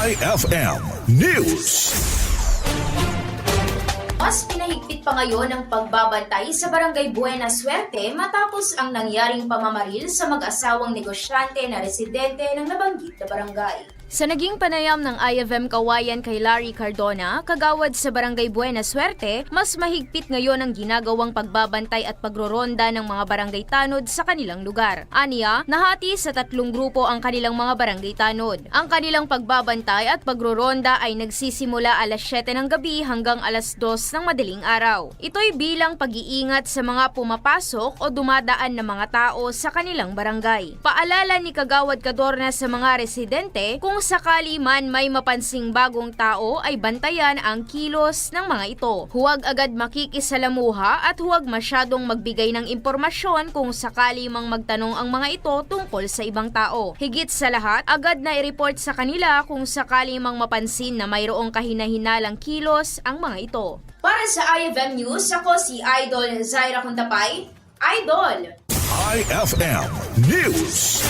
IFM News. Mas pinahigpit pa ngayon ang pagbabantay sa Barangay Buena Suerte matapos ang nangyaring pamamaril sa mag-asawang negosyante na residente ng nabanggit na barangay. Sa naging panayam ng IFM Kawayan kay Larry Cardona, kagawad sa Barangay Buena Suerte, mas mahigpit ngayon ang ginagawang pagbabantay at pagroronda ng mga barangay tanod sa kanilang lugar. Aniya, nahati sa tatlong grupo ang kanilang mga barangay tanod. Ang kanilang pagbabantay at pagroronda ay nagsisimula alas 7 ng gabi hanggang alas 2 ng madaling araw. Ito'y bilang pag-iingat sa mga pumapasok o dumadaan na mga tao sa kanilang barangay. Paalala ni Kagawad Kadorna sa mga residente kung sakali man may mapansing bagong tao ay bantayan ang kilos ng mga ito. Huwag agad makikisalamuha at huwag masyadong magbigay ng impormasyon kung sakali mang magtanong ang mga ito tungkol sa ibang tao. Higit sa lahat, agad na i-report sa kanila kung sakali mang mapansin na mayroong kahinahinalang kilos ang mga ito. Para sa IFM News, ako si Idol Zaira Kuntapay. Idol! IFM News.